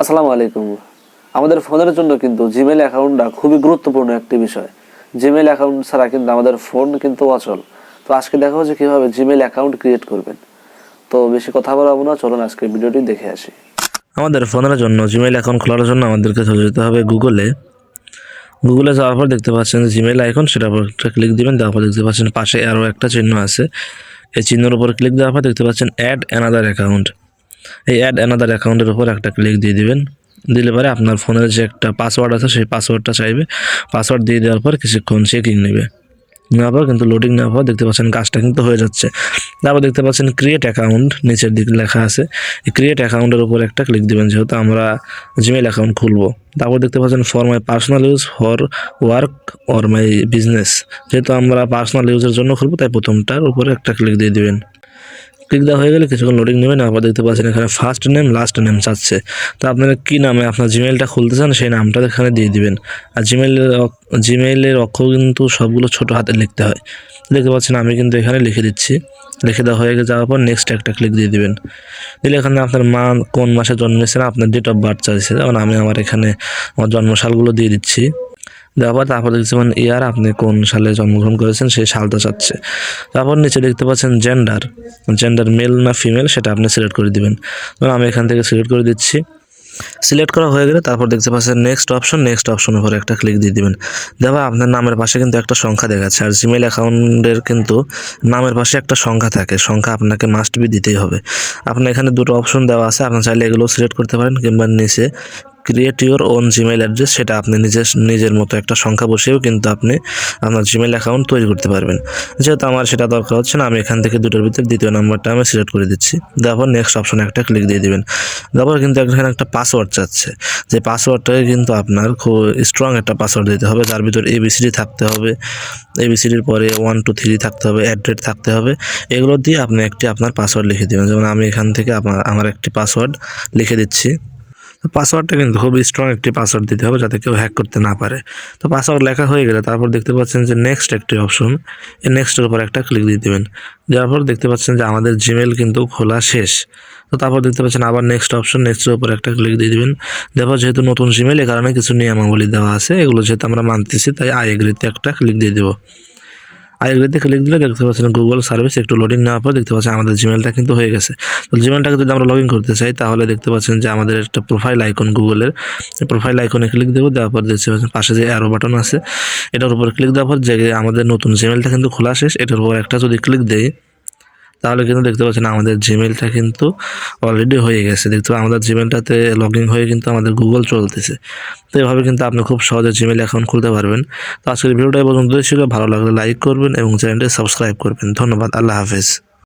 আসসালামু আলাইকুম। আমাদের ফোনের জন্য কিন্তু জিমেল অ্যাকাউন্টটা খুবই গুরুত্বপূর্ণ একটি বিষয়। জিমেল অ্যাকাউন্ট ছাড়া কিন্তু আমাদের ফোন কিন্তু অচল। তো আজকে দেখা হচ্ছে কীভাবে জিমেল অ্যাকাউন্ট ক্রিয়েট করবেন। তো বেশি কথা বলব না, চলুন আজকে ভিডিওটি দেখে আসি। আমাদের ফোনের জন্য জিমেইল অ্যাকাউন্ট খোলার জন্য আমাদেরকে চলে যেতে হবে গুগলে গুগলে যাওয়ার পর দেখতে পাচ্ছেন জিমেইল আইকন সেটার উপর একটা ক্লিক দিবেন তারপর পর দেখতে পাচ্ছেন পাশে আরও একটা চিহ্ন আছে। এই চিহ্নের উপর ক্লিক দেওয়ার পর দেখতে পাচ্ছেন অ্যাড অ্যানাদার অ্যাকাউন্ট এই অ্যাড অ্যানাদার অ্যাকাউন্টের উপর একটা ক্লিক দিয়ে দিবেন। দিলে পরে আপনার ফোনের যে একটা পাসওয়ার্ড আছে, সেই পাসওয়ার্ডটা চাইবে। পাসওয়ার্ড দিয়ে দেওয়ার পর কিছুক্ষণ চেকিং নেবে। নেওয়ার পর কিন্তু লোডিং নেওয়ার পর দেখতে পাচ্ছেন কাজটা কিন্তু হয়ে যাচ্ছে। তারপর দেখতে পাচ্ছেন ক্রিয়েট অ্যাকাউন্ট নিচের দিকে লেখা আছে। এই ক্রিয়েট অ্যাকাউন্টের উপর একটা ক্লিক দিবেন, যেহেতু আমরা জিমেল অ্যাকাউন্ট খুলবো। তারপর দেখতে পাচ্ছেন for my personal use for work or my business যেহেতু আমরা পার্সোনাল ইউজের জন্য খুলবো, তাই প্রথমটার উপরে একটা ক্লিক দিয়ে দিবেন। ক্লিক দেওয়া হয়ে গেলে কিছুক্ষণ লোডিং নেবেন আবার দেখতে পাচ্ছেন এখানে ফার্স্ট নেম লাস্ট নেম চাচ্ছে। তো আপনারা কী নামে আপনার জিমেলটা খুলতে চান, সেই নামটা এখানে দিয়ে দিবেন। আর জিমেলের জিমেইলের অক্ষর কিন্তু সবগুলো ছোট হাতে লিখতে হয়। দেখতে পাচ্ছেন আমি কিন্তু এখানে লিখে দিচ্ছি। লিখে দেওয়া হয়ে যাওয়ার পর নেক্সট একটা ক্লিক দিয়ে দিবেন। দিলে এখানে আপনার মা কোন মাসে জন্মেছেন আপনার ডেট অফ বার্থ চাইছে। যেমন আমি আমার এখানে আমার জন্মসালগুলো দিয়ে দিচ্ছি। দেওয়ার পর তারপর পাচ্ছেন ইয়ার, আপনি কোন সালে জন্মগ্রহণ করেছেন সেই সালটা চাচ্ছে তারপর নিচে দেখতে পাচ্ছেন জেন্ডার জেন্ডার মেল না ফিমেল সেটা আপনি সিলেক্ট করে দিবেন। আমি এখান থেকে সিলেক্ট করে দিচ্ছি। সিলেক্ট করা হয়ে গেলে তারপর দেখতে পাচ্ছেন নেক্সট অপশন নেক্সট অপশনের উপর একটা ক্লিক দিয়ে দিবেন। দেখো, আপনার নামের পাশে কিন্তু একটা সংখ্যা দেখাচ্ছে। আর জিমেল অ্যাকাউন্টের কিন্তু নামের পাশে একটা সংখ্যা থাকে। সংখ্যা আপনাকে মাস্ট বি দিতেই হবে। আপনার এখানে দুটো অপশন দেওয়া আছে। আপনি চাইলে এগুলো সিলেক্ট করতে পারেন কিংবা নিচে create your own Gmail address সেটা আপনি নিজের নিজের মতো একটা সংখ্যা বসেও কিন্তু আপনি আপনার জিমেল অ্যাকাউন্ট তৈরি করতে পারবেন। যেহেতু আমার সেটা দরকার হচ্ছে না, আমি এখান থেকে দুটোর ভিতরে দ্বিতীয় নাম্বারটা আমি সিলেক্ট করে দিচ্ছি। তারপর নেক্সট অপশনে একটা ক্লিক দিয়ে দিবেন। তারপর কিন্তু এখানে একটা পাসওয়ার্ড চাচ্ছে। যে পাসওয়ার্ডটাকে কিন্তু আপনার খুব স্ট্রং একটা পাসওয়ার্ড দিতে হবে। যার ভিতর এবিসিডি থাকতে হবে। এবিসিডির পরে ওয়ান টু থ্রি থাকতে হবে অ্যাড্রেট থাকতে হবে। এগুলো দিয়ে আপনি একটি আপনার পাসওয়ার্ড লিখে দেবেন। যেমন আমি এখান থেকে আমার আমার একটি পাসওয়ার্ড লিখে দিচ্ছি। পাসওয়ার্ডটা কিন্তু খুবই স্ট্রং একটি পাসওয়ার্ড দিতে হবে যাতে কেউ হ্যাক করতে না পারে। তো পাসওয়ার্ড লেখা হয়ে গেলে তারপর দেখতে পাচ্ছেন যে নেক্সট একটি অপশন এই নেক্সটের উপর একটা ক্লিক দিয়ে দেবেন। যার পর দেখতে পাচ্ছেন যে আমাদের জিমেল কিন্তু খোলা শেষ। তো তারপর দেখতে পাচ্ছেন আবার নেক্সট অপশন নেক্সটের উপর একটা ক্লিক দিয়ে দিবেন। তারপর যেহেতু নতুন জিমেল এ কারণে কিছু নিয়মাবলী দেওয়া আছে। এগুলো যেহেতু আমরা মানতেছি, তাই আই এগ্রিতে একটা ক্লিক দিয়ে দেবো। আইএগ্রিতে লিঙ্ক দিলে দেখতে পাচ্ছেন গুগল সার্ভিস একটু লোডিং নেওয়ার পর দেখতে পাচ্ছেন, আমাদের জিমেলটা কিন্তু হয়ে গেছে। তো জিমেলটাকে যদি আমরা লগ ইন করতে চাই, তাহলে দেখতে পাচ্ছেন যে আমাদের একটা প্রোফাইল আইকন গুগলের প্রোফাইল আইকনে ক্লিক দেবো, দেওয়ার পর দেখতে পাচ্ছেন পাশে যে অ্যারো বাটন আছে, এটার উপর ক্লিক দেওয়ার পর যে আমাদের নতুন জিমেলটা কিন্তু খোলা শেষ, এটার উপর একটা যদি ক্লিক দেই তাহলে কিন্তু দেখতে পাচ্ছেন আমাদের জিমেলটা কিন্তু অলরেডি হয়ে গেছে। দেখতে পাবেন আমাদের জিমেলটাতে লগ ইন হয়ে কিন্তু আমাদের গুগল চলতেছে। তো এভাবে কিন্তু আপনি খুব সহজে জিমেল অ্যাকাউন্ট খুলতে পারবেন। তো আজকের ভিডিওটা পছন্দ ছিল। ভালো লাগলে লাইক করবেন এবং চ্যানেলটি সাবস্ক্রাইব করবেন। ধন্যবাদ। আল্লাহ হাফেজ।